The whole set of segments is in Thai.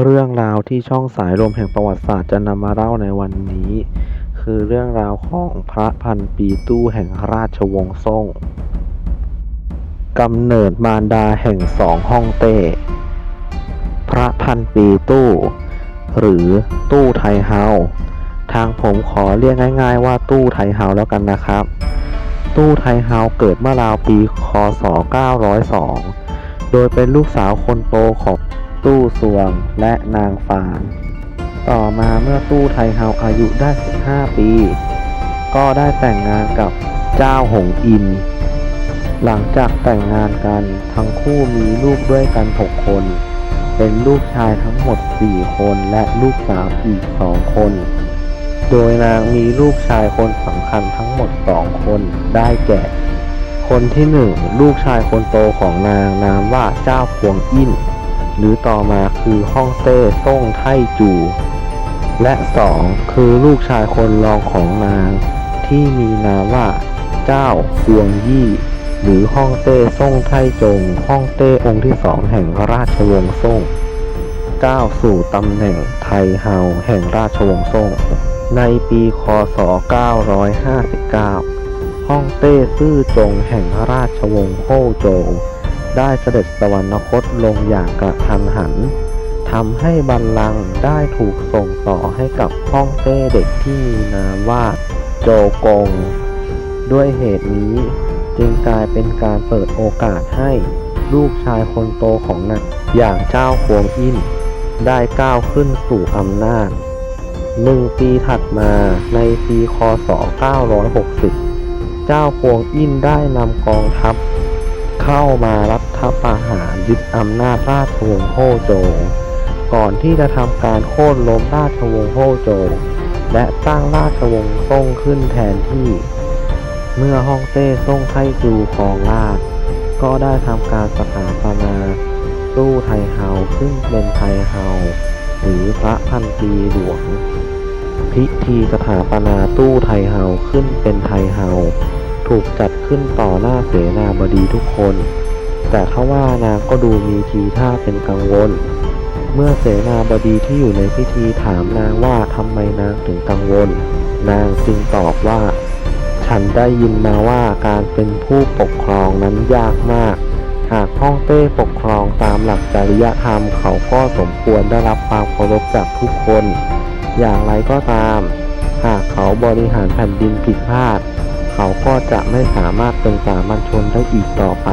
เรื่องราวที่ช่องสายลมแห่งประวัติศาสตร์จะนำมาเล่าในวันนี้ คือเรื่องราวของพระพันปีตู้แห่งราชวงศ์ซ่งกำเนิดมารดาแห่งสองฮ่องเต้ พระพันปีตู้ หรือตู้ไทเฮาทางผมขอเรียกง่าย ๆ ว่าตู้ไทเฮาแล้วกันนะครับ ตู้ไทเฮาเกิดเมื่อราวปีคศ 902 โดยเป็นลูกสาวคนโตของ ตู้สวงและนางฟาง ต่อมาเมื่อตู้ไทเฮาอายุได้ 15 ปี ก็ได้แต่งงานกับเจ้าหงอิน หลังจากแต่งงานกันทั้งคู่มีลูกด้วยกัน 6 คน เป็นลูกชายทั้งหมด 4 คนและลูกสาวอีก 2 คน โดยนางมีลูกชายคนสำคัญทั้งหมด 2 คนได้แก่ คนที่หนึ่งลูกชายคนโตของนางนามว่าเจ้าพวงอิน หรือต่อมาคือฮ่องเต้ซ่งไทจู และสองคือลูกชายคนรองของนาง ที่มีนามว่า เจ้าพวงยี่ หรือฮ่องเต้ซ่งไทจงฮ่องเต้องค์ที่สองแห่งราชวงศ์ซ่งก้าวสู่ตำแหน่งไทเฮาแห่งราชวงศ์ซ่ง ในปีคศ 959 ฮ่องเต้ซื่อจงแห่งราชวงศ์โฮโจว ได้เสด็จสวรรคตลงอย่างกระทันหันทำให้บัลลังก์ได้ถูกส่งต่อให้กับฮ่องเต้เด็กที่มีนามว่าโจกง ด้วยเหตุนี้จึงกลายเป็นการเปิดโอกาสให้ลูกชายคนโตของนางอย่างเจ้าควงอินได้ก้าวขึ้นสู่อำนาจหนึ่งปีถัดมาในปีคศ 960 เจ้าพวงอินได้นำกองทัพ เข้ามารัฐประหารยึดอำนาจราชวงศ์โฮโจ ก่อนที่จะทำการโค่นล้มราชวงศ์โฮโจ และตั้งราชวงศ์ซ่งขึ้นแทนที่ เมื่อฮ่องเต้ซ่งไทจูครองราชก็ได้ทำการสถาปนาตู้ไทเฮาขึ้นเป็นไทเฮาหรือพระพันปีหลวง พิธีสถาปนาตู้ไทเฮาขึ้นเป็นไทเฮา ถูกจัดขึ้นต่อหน้าเสนาบดีทุกคน แต่ทว่านางก็ดูมีทีท่าเป็นกังวล เมื่อเสนาบดีที่อยู่ในพิธีถามนางว่าทำไมนางถึงกังวล นางจึงตอบว่า ฉันได้ยินมาว่าการเป็นผู้ปกครองนั้นยากมาก หากฮ่องเต้ปกครองตามหลักจริยธรรมเขาก็สมควรได้รับความเคารพจากทุกคน อย่างไรก็ตาม หากเขาบริหารแผ่นดินผิดพลาด เขาก็จะไม่สามารถเป็นสามัญชนได้อีกต่อไป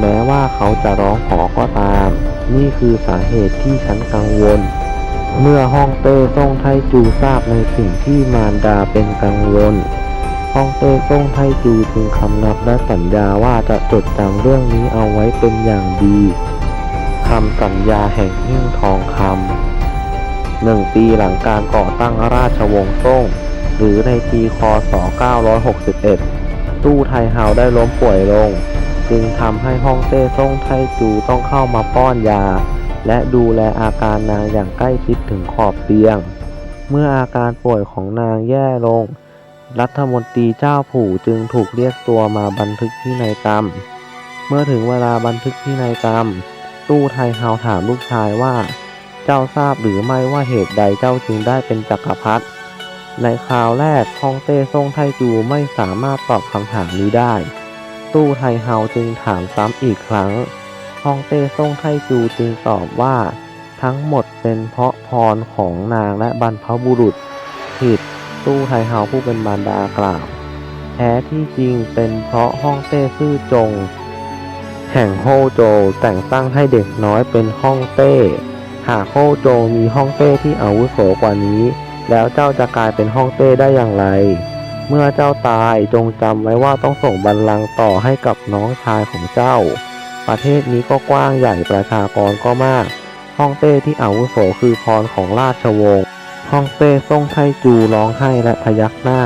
แม้ว่าเขาจะร้องขอก็ตาม นี่คือสาเหตุที่ฉันกังวล เมื่อฮ่องเต้ซ่งไทจูทราบในสิ่งที่มารดาเป็นกังวลฮ่องเต้ซ่งไทจูจึงคำนับและสัญญาว่าจะจดจำเรื่องนี้เอาไว้เป็นอย่างดีคำสัญญาแห่งหิ้งทองคำหนึ่งปีหลังการก่อตั้งราชวงศ์ซ่ง หรือในปีคศ961 ตู้ไทเฮาได้ล้มป่วยลง จึงทำให้ฮ่องเต้ซ่งไทจูต้องเข้ามาป้อนยา และดูแลอาการนางอย่างใกล้ชิดถึงขอบเตียง เมื่ออาการป่วยของนางแย่ลง รัฐมนตรีเจ้าผู่จึงถูกเรียกตัวมาบันทึกพินัยกรรม เมื่อถึงเวลาบันทึกพินัยกรรม ตู้ไทเฮาถามลูกชายว่า เจ้าทราบหรือไม่ว่าเหตุใดเจ้าจึงได้เป็นจักรพรรดิ ในคราวแรกฮ่องเต้ซ่งไทจูไม่สามารถตอบคำถามนี้ได้ ตู้ไทเฮาจึงถามซ้ำอีกครั้งฮ่องเต้ซ่งไทจูจึงตอบว่า ทั้งหมดเป็นเพราะพรของนางและบรรพบุรุษ ผิด ตู้ไทเฮาผู้เป็นบารดากล่าว แท้ที่จริงเป็นเพราะฮ่องเต้ซื่อจง แห่งโฮโจแต่งตั้งให้เด็กน้อยเป็นฮ่องเต้ หากโฮโจมีฮ่องเต้ที่อาวุโสกว่านี้ แล้วเจ้าจะกลายเป็นฮ่องเต้ได้อย่างไร เมื่อเจ้าตายจงจำไว้ว่าต้องส่งบัลลังก์ต่อให้กับน้องชายของเจ้า ประเทศนี้ก็กว้างใหญ่ประชากรก็มาก ฮ่องเต้ที่อาวุโสคือพรของราชวงศ์ ฮ่องเต้ซ่งไทจูร้องไห้และพยักหน้า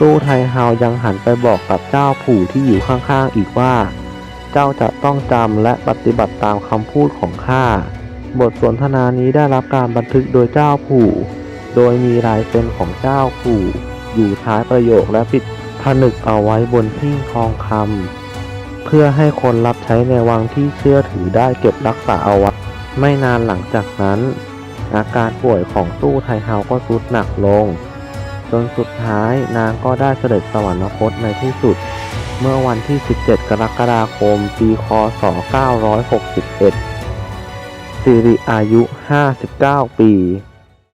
ตู้ไทเฮายังหันไปบอกกับเจ้าผู่ที่อยู่ข้างๆอีกว่า เจ้าจะต้องจำและปฏิบัติตามคำพูดของข้า บทสนทนานี้ได้รับการบันทึกโดยเจ้าผู่ โดยมีลายเซ็นของเจ้าผู่อยู่ท้ายประโยคและปิดผนึกเอาไว้บนหิ้งทองคำเพื่อให้คนรับใช้ในวังที่เชื่อถือได้เก็บรักษาเอาไว้ไม่นานหลังจากนั้น อาการป่วยของตู้ไทเฮาก็ทรุดหนักลง จนสุดท้ายนางก็ได้เสด็จสวรรคตในที่สุด เมื่อวันที่ 17 กรกฎาคม ปี คศ 961สิริอายุ 59 ปี